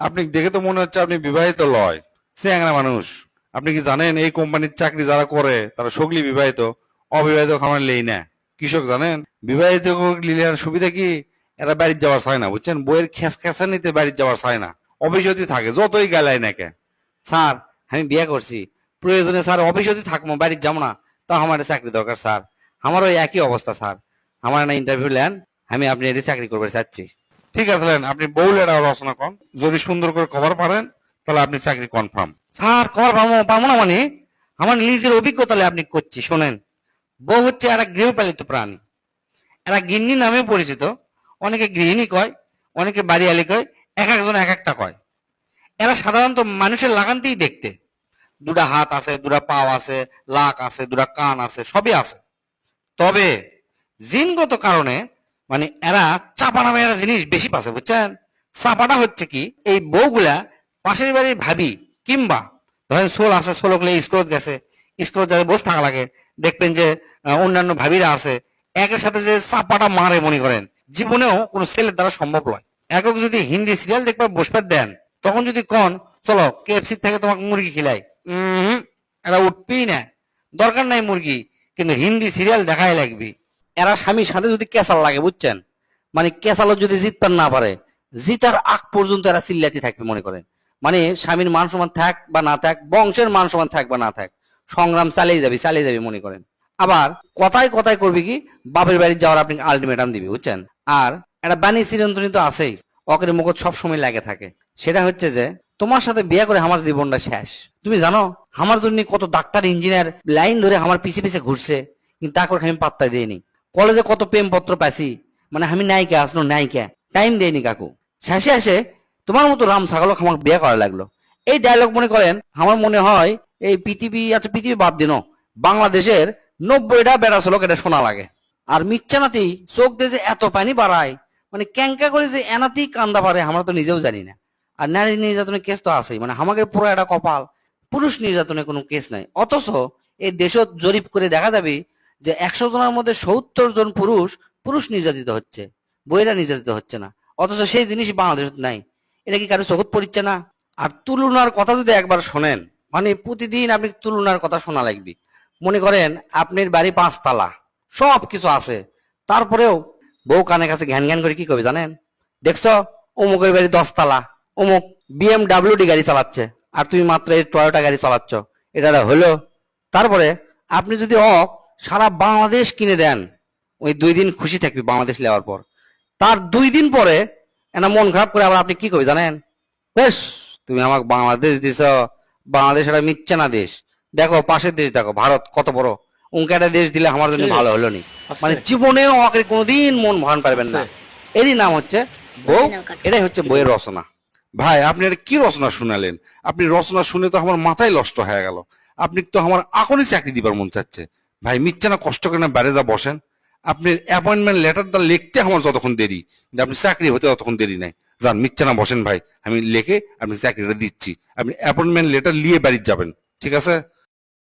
আপনি দেখে তো মনে হচ্ছে আপনি বিবাহিত লয়। চেংরা মানুষ। আপনি কি জানেন এই কোম্পানির চাকরি যারা করে, তারা সগলি বিবাহিত, অবিবাহিত খামার লেই না কৃষক জানেন? বিবাহিত লিলিয়ার সুবিধা কি? এরা বাড়ির যাওয়ার চায় না, বুঝছেন? বইয়ের খেস খেসা নিতে বাড়ির যাওয়ার চায় না। অভিজ্ঞতি থাকে, যতই গেলায় না কে স্যার, আমি বিয়ে করছি। প্রয়োজনে স্যার অফিসে থাকব, বাড়ির যাব না, তা আমার চাকরি দরকার, স্যার। আমারও একই অবস্থা, স্যার। আমার না ইন্টারভিউ নেন, আমি আপনি এটি চাকরি করবে চাচ্ছি ঠিক আছে আপনি বউলের আর রচনা কন যদি সুন্দর করে কভার পারেন, তাহলে আপনি চাকরি কনফার্ম স্যার কবার পাবো পাবো না মানে? আমার নিজের অভিজ্ঞতা আপনি করছি, শোনেন। বউ হচ্ছে একটা গৃহপালিত প্রাণী। এরা গিন্নি নামে পরিচিত। অনেকে গৃহিণী কয়, অনেকে বাড়িয়ালি কয়, এক একজন এক একটা কয়। এরা সাধারণত মানুষের লাগানতেই দেখতে। দুটা হাত আছে, দুটা পাও আছে, লাক আছে, দুটা কান আছে, সবই আছে। তবে জিনগত কারণে মানে এরা চাপা নামে এরা জিনিস বেশি পাচ্ছে, বুঝছেন? চাপাটা হচ্ছে কি, এই বউগুলা পাশের বাড়ির ভাবি কিংবা ধরেন সোল আছে সোলকলে স্ক্রোত গেছে স্ক্রোত যাতে বসে থাকা লাগে, দেখবেন যে অন্যান্য ভাবিরা আছে, একের সাথে যে চাপাটা মারে মনে করেন, জীবনেও কোনো ছেলের দ্বারা সম্ভব নয়। একক যদি হিন্দি সিরিয়াল দেখবার বসবে দেন, তখন যদি কন, চলো কেএফসি থেকে তোমাকে মুরগি খিলাই। উম এরা উঠবেই না। দরকার নাই মুরগি, কিন্তু হিন্দি সিরিয়াল দেখাই লাগবে। এরা স্বামীর সাথে যদি কেসাল লাগে, বুঝছেন? মানে কেসালও যদি জিততে না পারে, জিতার আগ পর্যন্ত এরা চিল্লাতে থাকবে, মনে করেন। মানে স্বামীর মান সমান থাক বা না থাক, বংশের মান সমান থাক বা না থাক, সংগ্রাম চালিয়ে যাবে চালিয়ে যাবে, মনে করেন। আবার কথায় কথায় করবে কি, বাপের বাড়ি যাওয়ার আপনি আলটিমেটাম দিবে, বুঝছেন? আর একটা বাণী চিরন্তনী তো আছেই, অকের মুখ সব সময় লাগে থাকে। সেটা হচ্ছে যে, তোমার সাথে বিয়ে করে আমার জীবনটা শেষ। তুমি জানো, আমার জন্য কত ডাক্তার, ইঞ্জিনিয়ার লাইন ধরে আমার পিছে পিছে ঘুরছে, কিন্তু তা করে আমি পাত্তা দিইনি। কলেজে কত প্রেম পত্র পাইছি? মানে আমি নায়িকা, আসলো নায়িকা। টাইম দেয়নি কাকু। শেষে আসে তোমার মতো রাম ছাগল আমার বিয়ে করা লাগল। এই ডায়লগ মনে করেন, আমার মনে হয় এই পৃথিবী আচ্ছা পৃথিবী বাদ দিন, বাংলাদেশের নব্বইটা বেড়া লোক এটা শোনা লাগে। আর মিচ্ছানাতি চোখ দিয়ে যে এত পানি বাড়ায় মানে ক্যাঙ্কা করে যে এনাতেই কান্দা পারে আমরা তো নিজেও জানি না। আর নারী নির্যাতনের কেস তো আছেই মানে আমাকে পুরো একটা কপাল। পুরুষ নির্যাতনের কোনো কেস নাই। অথচ এই দেশত জরিপ করে দেখা যাবে যে একশো জনের মধ্যে সত্তর জন পুরুষ পুরুষ নির্যাতিত হচ্ছে বইরা নির্যাতিত হচ্ছে না। অথচ সেই জিনিস বাংলাদেশ নাই। এটা কি কারও চোখত পড়ছে না? আর তুলনার কথা যদি একবার শোনেন মানে প্রতিদিন আপনি তুলনার কথা শোনা লাগবে। মনে করেন, আপনার বাড়ি পাঁচতলা সব কিছু আছে। তারপরেও বউ কানে কাছে ঘ্যান ঘ্যান করে কি করবে জানেন? দেখছ, অমুকের বাড়ি দশতলা, অমুক বিএমডাব্লিউডি গাড়ি চালাচ্ছে, আর তুমি মাত্র এই টয়োটা গাড়ি চালাচ্ছ। এটা হলো। তারপরে আপনি যদি অক সারা বাংলাদেশ কিনে দেন। ওই দুই দিন খুশি থাকবি বাংলাদেশ নেওয়ার পর। তার দুই দিন পরে একটা মন খারাপ করে আবার আপনি কি করবে জানেন? বেশ তুমি আমাকে বাংলাদেশ দিছ বাংলাদেশ একটা মিথ্যা না দেশ। দেখো পাশের দেশ দেখো ভারত কত বড়। উনকে একটা দেশ দিলে আমার জন্য ভালো হলো নি। মানে জীবনেও আমাকে কোনোদিন মন ভান পারবেন না। এরই নাম হচ্ছে বউ এটাই হচ্ছে বইয়ের রচনা। ভাই আপনি এটা কি রচনা শুনালেন? আপনি রচনা শুনে তো আমার মাথায় নষ্ট হয়ে গেল। আপনি তো আমার এখনই চাকরি দিবার মন চাচ্ছে। ভাই, মিথ্যা না, কষ্ট করে না বাইরে যা বসেন। আপনি অ্যাপয়েন্টমেন্ট লেটারটা লিখতে আমার যতক্ষণ দেরি কিন্তু আপনি চাকরি হতে ততক্ষণ দেরি নাই। যান, মিথ্যা না, বসেন ভাই। আমি লিখে আপনি চাকরিটা দিচ্ছি। আপনি অ্যাপয়েন্টমেন্ট লেটার নিয়ে বাড়ি যাবেন, ঠিক আছে?